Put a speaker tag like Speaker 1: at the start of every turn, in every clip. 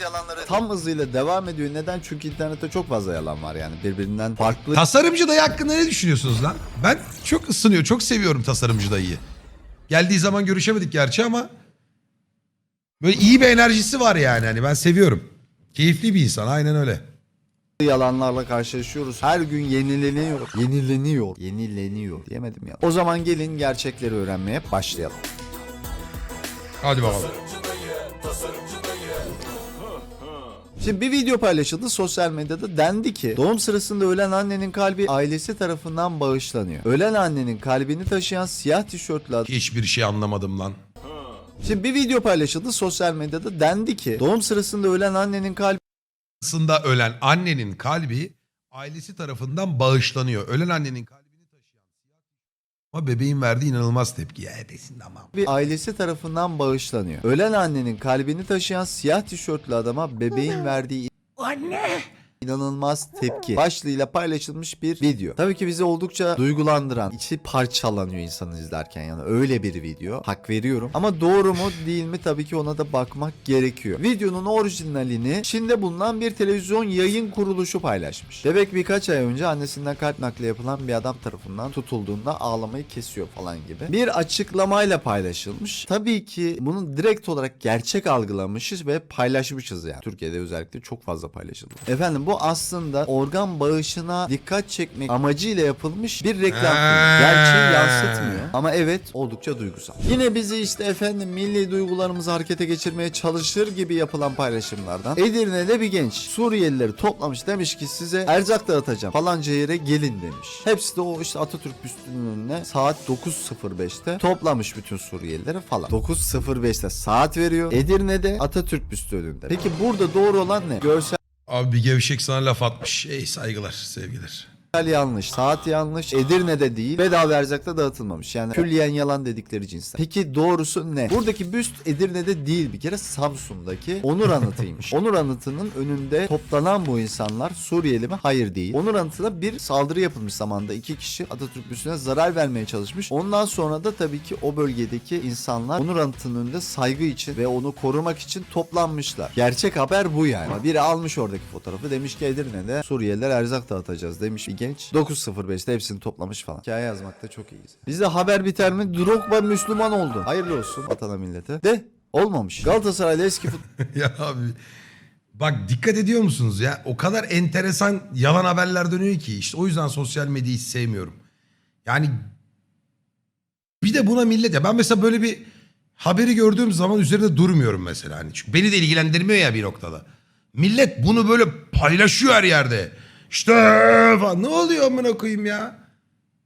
Speaker 1: internet yalanları tam hızıyla devam ediyor. Neden? Çünkü internette çok fazla yalan var yani birbirinden farklı
Speaker 2: Tasarımcı dayı hakkında ne düşünüyorsunuz lan? Ben çok ısınıyor, çok seviyorum tasarımcı dayıyı. Geldiği zaman görüşemedik gerçi ama böyle iyi bir enerjisi var yani. Hani ben seviyorum. Keyifli bir insan aynen öyle.
Speaker 1: yalanlarla karşılaşıyoruz. Her gün yenileniyor. Yenileniyor. Yenileniyor. Diyemedim ya. O zaman gelin gerçekleri öğrenmeye başlayalım.
Speaker 2: Hadi bakalım.
Speaker 1: Şimdi bir video paylaşıldı sosyal medyada dendi ki doğum sırasında ölen annenin kalbi ailesi tarafından bağışlanıyor. Ölen annenin kalbini taşıyan siyah tişörtlü adam.
Speaker 2: Hiçbir şey anlamadım lan.
Speaker 1: Şimdi bir video paylaşıldı sosyal medyada dendi ki doğum sırasında ölen annenin kalbi
Speaker 2: Aslında ölen annenin kalbi ailesi tarafından bağışlanıyor. Ölen annenin taşıyan ama bebeğin verdiği inanılmaz tepki. Ya ebesin ama.
Speaker 1: ailesi tarafından bağışlanıyor. Ölen annenin kalbini taşıyan siyah tişörtlü adama bebeğin verdiği
Speaker 2: Anne!
Speaker 1: İnanılmaz tepki başlığıyla paylaşılmış bir video. Tabii ki bizi oldukça duygulandıran, içi parçalanıyor insanı izlerken yani öyle bir video. Hak veriyorum. Ama doğru mu değil mi tabii ki ona da bakmak gerekiyor. Videonun orijinalini Çin'de bulunan bir televizyon yayın kuruluşu paylaşmış. Bebek birkaç ay önce annesinden kalp nakli yapılan bir adam tarafından tutulduğunda ağlamayı kesiyor falan gibi. Bir açıklamayla paylaşılmış. Tabii ki bunu direkt olarak gerçek algılamışız ve paylaşmışız yani. Türkiye'de özellikle çok fazla paylaşıldı. Efendim bu aslında organ bağışına dikkat çekmek amacıyla yapılmış bir reklam filmi. Gerçeği yansıtmıyor. Ama evet oldukça duygusal. Yine bizi işte efendim milli duygularımızı harekete geçirmeye çalışır gibi yapılan paylaşımlardan Edirne'de bir genç Suriyelileri toplamış demiş ki size erzak dağıtacağım falanca yere gelin demiş. Hepsi de o işte Atatürk büstünün önüne saat 9.05'te toplamış bütün Suriyelileri falan. 9.05'te saat veriyor. Edirne'de Atatürk büstü önünde. Peki burada doğru olan ne? Görsel
Speaker 2: Abi bir gevşek sana laf atmış. Ey saygılar, sevgiler.
Speaker 1: Yanlış, saat yanlış, Edirne'de değil, bedava erzakta dağıtılmamış. Yani külliyen yalan dedikleri cinsten. Peki doğrusu ne? Buradaki büst Edirne'de değil bir kere Samsun'daki Onur Anıtı'ymış. Onur Anıtı'nın önünde toplanan bu insanlar Suriyeli mi? Hayır değil. Onur Anıtı'na bir saldırı yapılmış zamanda. iki kişi Atatürk büstüne zarar vermeye çalışmış. Ondan sonra da tabii ki o bölgedeki insanlar Onur Anıtı'nın önünde saygı için ve onu korumak için toplanmışlar. Gerçek haber bu yani. Biri almış oradaki fotoğrafı demiş ki Edirne'de Suriyeliler erzak dağıtacağız demiş genç. 9.05'te hepsini toplamış falan. Hikaye yazmakta çok iyiyiz. Bizde haber biter mi? Drogba Müslüman oldu. Hayırlı olsun vatana millete. De olmamış. Galatasaray'da eski futbol
Speaker 2: ya abi bak dikkat ediyor musunuz ya? O kadar enteresan yalan haberler dönüyor ki işte o yüzden sosyal medyayı hiç sevmiyorum. Yani bir de buna millet ya ben mesela böyle bir haberi gördüğüm zaman üzerinde durmuyorum mesela hani çünkü beni de ilgilendirmiyor ya bir noktada. Millet bunu böyle paylaşıyor her yerde. İşte falan. Ne oluyor amına koyayım ya?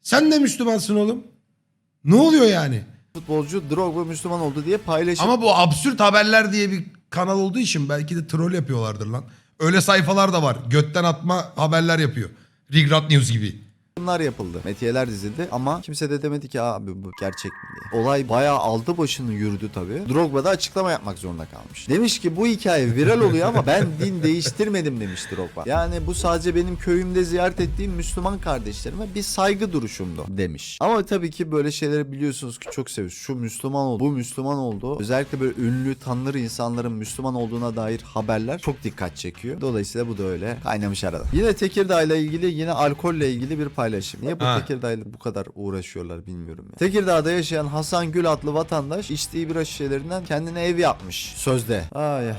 Speaker 2: Sen de Müslümansın oğlum. Ne oluyor yani?
Speaker 1: futbolcu Drogba Müslüman oldu diye paylaşım
Speaker 2: Ama bu absürt haberler diye bir kanal olduğu için belki de troll yapıyorlardır lan. Öyle sayfalar da var. Götten atma haberler yapıyor. Rigrat News gibi.
Speaker 1: Bunlar yapıldı. Metiyeler dizildi ama kimse de demedi ki abi bu gerçek mi diye. Olay bayağı aldı başını yürüdü tabii. Drogba da açıklama yapmak zorunda kalmış. Demiş ki bu hikaye viral oluyor ama ben din değiştirmedim demiş Drogba. Yani bu sadece benim köyümde ziyaret ettiğim Müslüman kardeşlerime bir saygı duruşumdu demiş. Ama tabii ki böyle şeyleri biliyorsunuz ki çok seviyoruz. Şu Müslüman oldu, bu Müslüman oldu. Özellikle böyle ünlü, tanınır insanların Müslüman olduğuna dair haberler çok dikkat çekiyor. Dolayısıyla bu da öyle kaynamış arada. Yine Tekirdağ ile ilgili yine alkolle ilgili bir paylaşım. Niye bu. Tekirdağ'la bu kadar uğraşıyorlar bilmiyorum ya. Tekirdağ'da yaşayan Hasan Gül adlı vatandaş içtiği bira şişelerinden kendine ev yapmış. Sözde. Ay ay.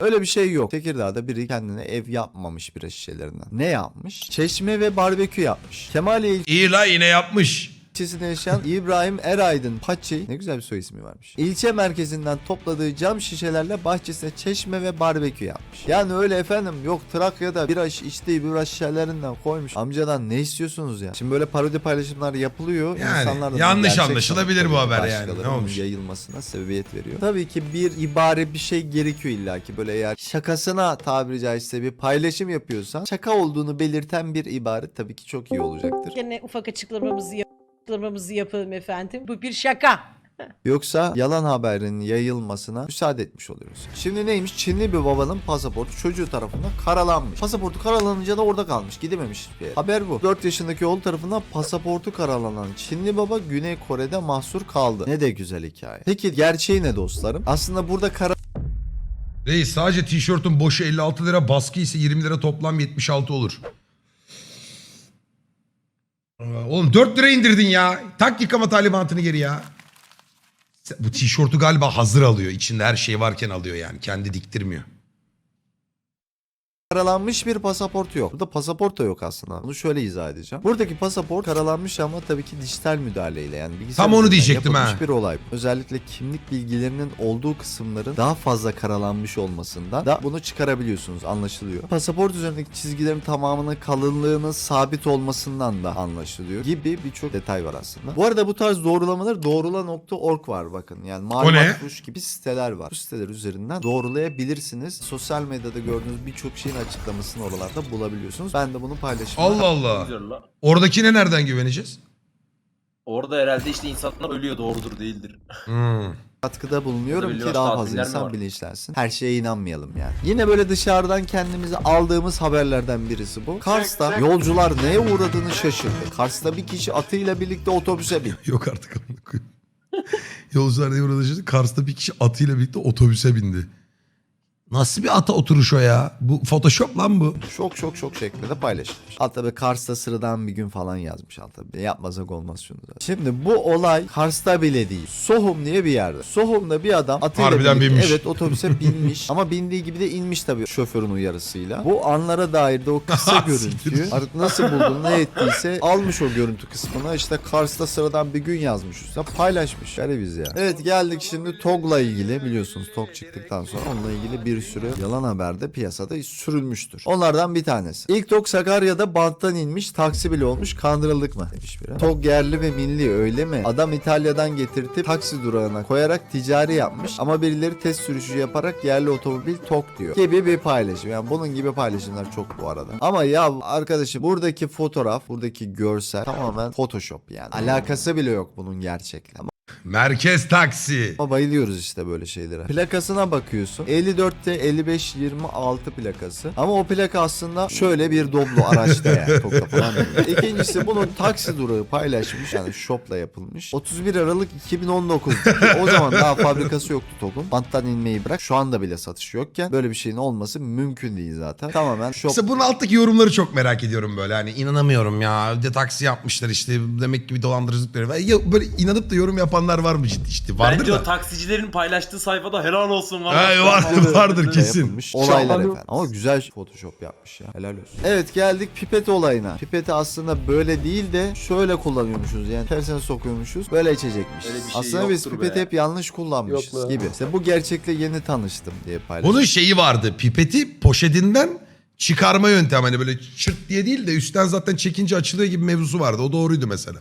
Speaker 1: Öyle bir şey yok. Tekirdağ'da biri kendine ev yapmamış bira şişelerinden. Ne yapmış? Çeşme ve barbekü yapmış. Kemaliye
Speaker 2: İyi la yine yapmış.
Speaker 1: İlçesinde yaşayan İbrahim Eraydın Paçi ne güzel bir soy ismi varmış. İlçe merkezinden topladığı cam şişelerle bahçesine çeşme ve barbekü yapmış. Yani öyle efendim yok Trakya'da bira iç- içtiği bira şişelerinden koymuş. Amcadan ne istiyorsunuz ya? Şimdi böyle parodi paylaşımlar yapılıyor.
Speaker 2: Yani
Speaker 1: İnsanlar da
Speaker 2: yanlış
Speaker 1: gerçek
Speaker 2: anlaşılabilir bu haber yani. Ne olmuş?
Speaker 1: yayılmasına sebebiyet veriyor. Tabii ki bir ibare bir şey gerekiyor illaki. Böyle eğer şakasına tabiri caizse bir paylaşım yapıyorsan şaka olduğunu belirten bir ibare tabii ki çok iyi olacaktır.
Speaker 3: Gene ufak açıklamamızı, yap- açıklamamızı yapalım efendim. Bu bir şaka.
Speaker 1: Yoksa yalan haberin yayılmasına müsaade etmiş oluyoruz. Şimdi neymiş? Çinli bir babanın pasaportu çocuğu tarafından karalanmış. Pasaportu karalanınca da orada kalmış. Gidememiş bir yere. Haber bu. 4 yaşındaki oğlu tarafından pasaportu karalanan Çinli baba Güney Kore'de mahsur kaldı. Ne de güzel hikaye. Peki gerçeği ne dostlarım? Aslında burada kara
Speaker 2: Reis sadece tişörtün boşu 56 lira baskı ise 20 lira toplam 76 olur. Oğlum 4 lira indirdin ya. Tak yıkama talimatını geri ya. Bu tişörtü galiba hazır alıyor. İçinde her şey varken alıyor yani. Kendi diktirmiyor.
Speaker 1: Karalanmış bir pasaport yok. Burada pasaport da yok aslında. Bunu şöyle izah edeceğim. Buradaki pasaport karalanmış ama tabii ki dijital müdahaleyle yani bilgisayar
Speaker 2: Tam onu diyecektim ha.
Speaker 1: bir olay. Özellikle kimlik bilgilerinin olduğu kısımların daha fazla karalanmış olmasından da bunu çıkarabiliyorsunuz anlaşılıyor. Pasaport üzerindeki çizgilerin tamamının kalınlığının sabit olmasından da anlaşılıyor gibi birçok detay var aslında. Bu arada bu tarz doğrulamalar doğrula.org var bakın. Yani malumat gibi siteler var. Bu siteler üzerinden doğrulayabilirsiniz. Sosyal medyada gördüğünüz birçok şeyin açıklamasını oralarda bulabiliyorsunuz. Ben de bunu paylaşımda
Speaker 2: Allah Allah.
Speaker 4: Güzel la.
Speaker 2: Oradakine nereden güveneceğiz?
Speaker 4: Orada herhalde işte insanlar ölüyor doğrudur değildir.
Speaker 2: Hmm.
Speaker 1: katkıda bulunuyorum ki daha fazla
Speaker 4: tatiller mi
Speaker 1: insan
Speaker 4: var?
Speaker 1: bilinçlensin. Her şeye inanmayalım yani. Yine böyle dışarıdan kendimize aldığımız haberlerden birisi bu. Kars'ta yolcular neye uğradığını şaşırdı. Kars'ta bir kişi atıyla birlikte otobüse bindi.
Speaker 2: Yok artık amına koyayım. Yolcular ne burada şimdi? Kars'ta bir kişi atıyla birlikte otobüse bindi. Nasıl bir ata oturuş o ya? Bu Photoshop lan bu.
Speaker 1: Şok şok şok şeklinde paylaşılmış. Altta bir Kars'ta sıradan bir gün falan yazmış altta. Bir Yapmasak olmaz şunu da. Şimdi bu olay Kars'ta bile değil. Sohum diye bir yerde. Sohum'da bir adam atıyla
Speaker 2: Harbiden
Speaker 1: birlikte
Speaker 2: binmiş.
Speaker 1: evet otobüse binmiş ama bindiği gibi de inmiş tabii şoförün uyarısıyla. Bu anlara dair de o kısa görüntüyü artık nasıl buldun ne ettiyse almış o görüntü kısmına işte Kars'ta sıradan bir gün yazmış üstüne paylaşmış. Garibiz ya. Evet geldik şimdi TOG'la ilgili biliyorsunuz TOG çıktıktan sonra onunla ilgili bir sürü yalan haber de piyasada sürülmüştür. Onlardan bir tanesi. İlk TOG Sakarya'da banttan inmiş taksi bile olmuş kandırıldık mı demiş biri. TOG yerli ve milli öyle mi? Adam İtalya'dan getirtip taksi durağına koyarak ticari yapmış ama birileri test sürüşü yaparak yerli otomobil TOG diyor. Gibi bir paylaşım. Yani bunun gibi paylaşımlar çok bu arada. Ama ya arkadaşım buradaki fotoğraf, buradaki görsel tamamen Photoshop yani. Alakası bile yok bunun gerçekle.
Speaker 2: Merkez taksi.
Speaker 1: Ama bayılıyoruz işte böyle şeylere. Plakasına bakıyorsun. 54'te 55 26 plakası. Ama o plaka aslında şöyle bir Doblo araçta yani. Toka falan değil. İkincisi bunun taksi durağı paylaşmış. Yani shopla yapılmış. 31 Aralık 2019. o zaman daha fabrikası yoktu TOG'un. Banttan inmeyi bırak. Şu anda bile satış yokken böyle bir şeyin olması mümkün değil zaten. Tamamen shop
Speaker 2: İşte bunun alttaki yorumları çok merak ediyorum böyle. Hani inanamıyorum ya. Bir de taksi yapmışlar işte. Demek ki bir dolandırıcılıkları var. Ya böyle inanıp da yorum yapanlar var mı ciddi işte? Vardır
Speaker 4: Bence
Speaker 2: da.
Speaker 4: o taksicilerin paylaştığı sayfada helal olsun var.
Speaker 2: Ay, vardır vardır
Speaker 1: Şey
Speaker 2: kesin.
Speaker 1: yapılmış. Olaylar efendim. Ama güzel Photoshop yapmış ya. Helal olsun. Evet geldik pipet olayına. Pipeti aslında böyle değil de şöyle kullanıyormuşuz yani. Tersine sokuyormuşuz. Böyle içecekmişiz.
Speaker 4: Öyle bir şey
Speaker 1: aslında biz
Speaker 4: yoktur
Speaker 1: pipeti
Speaker 4: be.
Speaker 1: hep yanlış kullanmışız
Speaker 5: Yok be.
Speaker 1: gibi. İşte bu gerçekle yeni tanıştım diye paylaşmış.
Speaker 2: Bunun şeyi vardı. Pipeti poşetinden çıkarma yöntemi. Hani böyle çırt diye değil de üstten zaten çekince açılıyor gibi mevzusu vardı. O doğruydu mesela.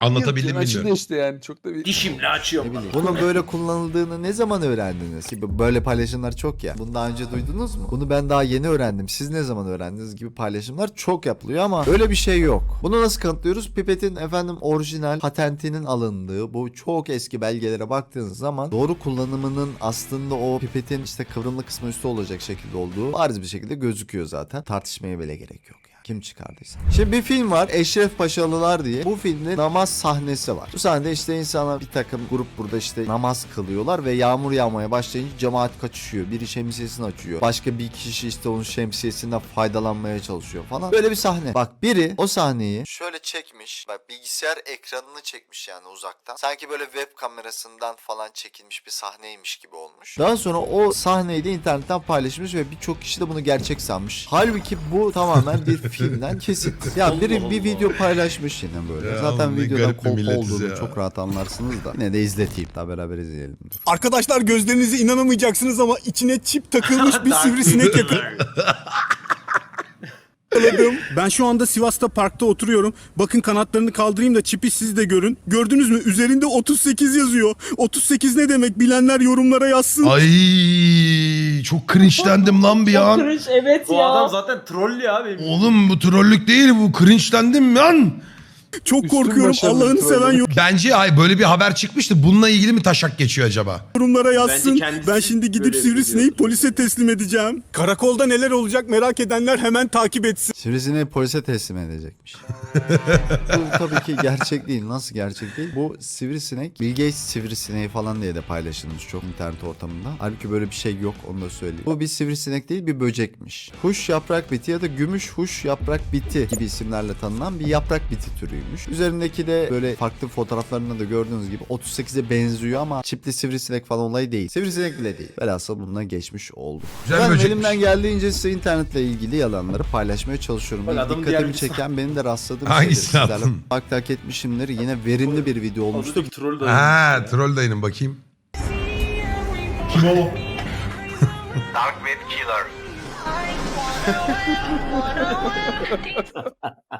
Speaker 2: Anlatabildim mi bilmiyorum.
Speaker 5: işte yani çok da bir...
Speaker 4: Dişimle açıyorum.
Speaker 1: bileyim. Bunun böyle kullanıldığını ne zaman öğrendiniz? Gibi böyle paylaşımlar çok ya. Bunu daha önce duydunuz mu? Bunu ben daha yeni öğrendim. Siz ne zaman öğrendiniz gibi paylaşımlar çok yapılıyor ama öyle bir şey yok. Bunu nasıl kanıtlıyoruz? Pipetin efendim orijinal patentinin alındığı bu çok eski belgelere baktığınız zaman doğru kullanımının aslında o pipetin işte kıvrımlı kısmı üstü olacak şekilde olduğu bariz bir şekilde gözüküyor zaten. Tartışmaya bile gerek yok. Kim çıkardıysa. Şimdi bir film var Eşref Paşalılar diye. Bu filmde namaz sahnesi var. Bu sahnede işte insanlar bir takım grup burada işte namaz kılıyorlar ve yağmur yağmaya başlayınca cemaat kaçışıyor. Biri şemsiyesini açıyor. Başka bir kişi işte onun şemsiyesinden faydalanmaya çalışıyor falan. Böyle bir sahne. Bak biri o sahneyi şöyle çekmiş. Bak bilgisayar ekranını çekmiş yani uzaktan. Sanki böyle web kamerasından falan çekilmiş bir sahneymiş gibi olmuş. Daha sonra o sahneyi de internetten paylaşmış ve birçok kişi de bunu gerçek sanmış. Halbuki bu tamamen bir filmden kesit. Ya biri bir video paylaşmış yine böyle.
Speaker 2: Ya
Speaker 1: Zaten
Speaker 2: ne garip bir
Speaker 1: kolpa
Speaker 2: milletiz
Speaker 1: olduğunu
Speaker 2: ya.
Speaker 1: çok rahat anlarsınız da. Yine de izleteyim. Daha beraber izleyelim. Dur.
Speaker 6: Arkadaşlar gözlerinize inanamayacaksınız ama içine çip takılmış bir sivrisinek yakaladım. Ben şu anda Sivas'ta parkta oturuyorum. Bakın kanatlarını kaldırayım da çipi siz de görün. Gördünüz mü? Üzerinde 38 yazıyor. 38 ne demek? Bilenler yorumlara yazsın.
Speaker 2: Ay çok cringe'lendim lan bir an.
Speaker 3: evet
Speaker 4: Bu adam zaten troll ya benim.
Speaker 2: Oğlum bu trollük değil bu cringe'lendim lan.
Speaker 6: Çok
Speaker 5: Üstün
Speaker 6: korkuyorum.
Speaker 5: başarılı
Speaker 6: Allah'ını
Speaker 5: bir troll.
Speaker 6: seven
Speaker 2: Bence ay böyle bir haber çıkmıştı. Bununla ilgili mi taşak geçiyor acaba?
Speaker 6: yorumlara yazsın.
Speaker 4: kendisi
Speaker 6: Ben şimdi gidip
Speaker 4: böyle
Speaker 6: sivrisineği
Speaker 4: biliyor.
Speaker 6: polise teslim edeceğim. Karakolda neler olacak merak edenler hemen takip etsin.
Speaker 1: Sivrisineği polise teslim edecekmiş. Bu tabii ki gerçek değil. Nasıl gerçek değil? Bu sivrisinek, Bill Gates sivrisineği falan diye de paylaşılmış çok internet ortamında. Halbuki böyle bir şey yok onu da söyleyeyim. Bu bir sivrisinek değil bir böcekmiş. Huş yaprak biti ya da gümüş huş yaprak biti gibi isimlerle tanınan bir yaprak biti türüymüş. Üzerindeki de böyle farklı fotoğraflarında da gördüğünüz gibi 38'e benziyor ama çipli sivrisinek falan olayı değil. Sivrisinek bile değil. Velhasıl bununla geçmiş olduk.
Speaker 2: Güzel
Speaker 1: ben
Speaker 2: böcekmiş.
Speaker 1: elimden geldiğince size internetle ilgili yalanları paylaşmaya çalışıyorum.
Speaker 4: Adamın
Speaker 1: dikkatimi çeken benim de rastladığım
Speaker 2: Hangisini
Speaker 1: şeyleri sizlerle
Speaker 2: attın?
Speaker 1: bak tak etmişimdir. Yine verimli bir video.
Speaker 4: Olmuştu. Troll de
Speaker 2: Ha, troll dayının bakayım.